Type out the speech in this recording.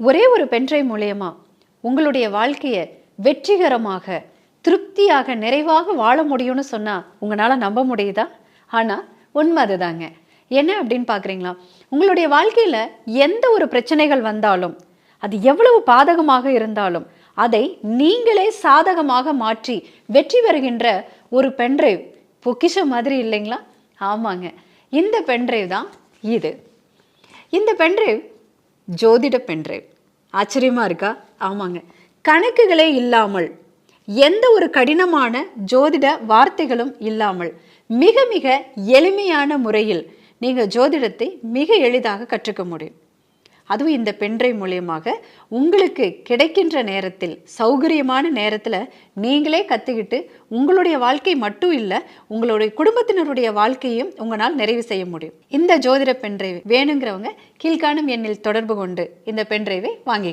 ஒரே ஒரு பென்ட்ரைவ் மூலயமா உங்களுடைய வாழ்க்கையை வெற்றிகரமாக திருப்தியாக நிறைவாக வாழ முடியும்னு சொன்னால் உங்களால் நம்ப முடியுதா? ஆனால் உண்மை அதுதாங்க. என்ன அப்படின்னு பார்க்குறீங்களா உங்களுடைய வாழ்க்கையில் எந்த ஒரு பிரச்சனைகள் வந்தாலும் அது எவ்வளவு பாதகமாக இருந்தாலும் அதை நீங்களே சாதகமாக மாற்றி வெற்றி பெறுகின்ற ஒரு பென்ட்ரைவ் பொக்கிஷம் மாதிரி இல்லைங்களா? ஆமாங்க. இந்த பென்ட்ரைவ் தான் இது. இந்த பென்ட்ரைவ் ஜோதிட பென்ட்ரைவ் ஆச்சரியமாக இருக்கா? ஆமாங்க. கணக்குகளே இல்லாமல் எந்த ஒரு கடினமான ஜோதிட வார்த்தைகளும் இல்லாமல் மிக மிக எளிமையான முறையில் நீங்கள் ஜோதிடத்தை மிக எளிதாக கற்றுக்க முடியும். அதுவும் இந்த பென்ட்ரைவ் மூலியமாக உங்களுக்கு கிடைக்கின்ற நேரத்தில் சௌகரியமான நேரத்தில் நீங்களே கற்றுக்கிட்டு உங்களுடைய வாழ்க்கை மட்டும் இல்லை உங்களுடைய குடும்பத்தினருடைய வாழ்க்கையும் உங்களால் நிறைவு செய்ய முடியும். இந்த ஜோதிட பென்ட்ரைவ் வேணுங்கிறவங்க கீழ்காணும் எண்ணில் தொடர்பு கொண்டு இந்த பென்ட்ரைவை வாங்கி